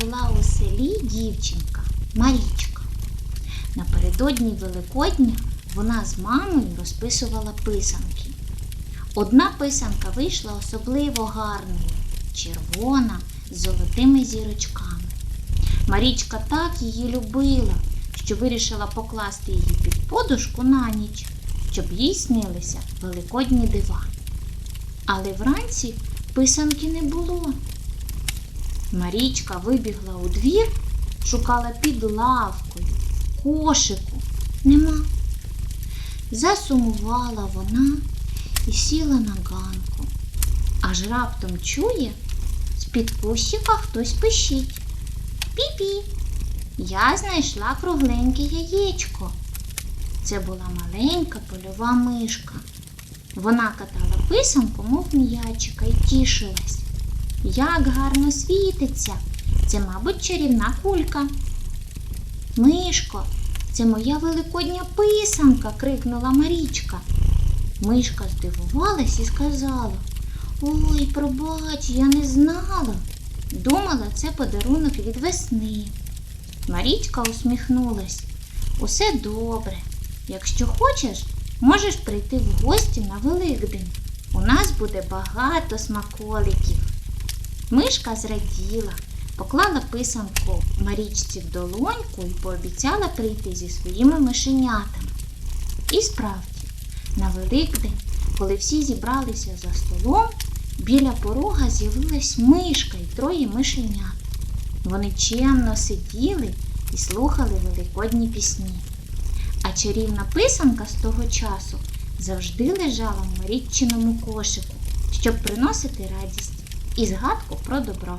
була у селі дівчинка Марічка. Напередодні Великодня вона з мамою розписувала писанки. Одна писанка вийшла особливо гарною, червона, з золотими зірочками. Марічка так її любила, що вирішила покласти її під подушку на ніч, щоб їй снилися великодні дива. Але вранці писанки не було. Марічка вибігла у двір, шукала під лавкою, кошику. Нема. Засумувала вона і сіла на ганку. Аж раптом чує, з-під кущика хтось пищить. Пі-пі. Я знайшла кругленьке яєчко. Це була маленька польова мишка. Вона катала писанку, мов м'ячика, і тішилась. Як гарно світиться. Це, мабуть, чарівна кулька. Мишко, це моя великодня писанка, крикнула Марічка. Мишка здивувалась і сказала Ой, пробач, я не знала. Думала, це подарунок від весни. Марічка усміхнулась. Усе добре. Якщо хочеш, можеш прийти в гості на Великдень. У нас буде багато смаколиків. Мишка зраділа, поклала писанку Марічці в долоньку і пообіцяла прийти зі своїми мишенятами. І справді, на Великдень, коли всі зібралися за столом, біля порога з'явилась мишка і троє мишенят. Вони чемно сиділи і слухали великодні пісні. А чарівна писанка з того часу завжди лежала в Маріччиному кошику, щоб приносити радість і згадку про добро.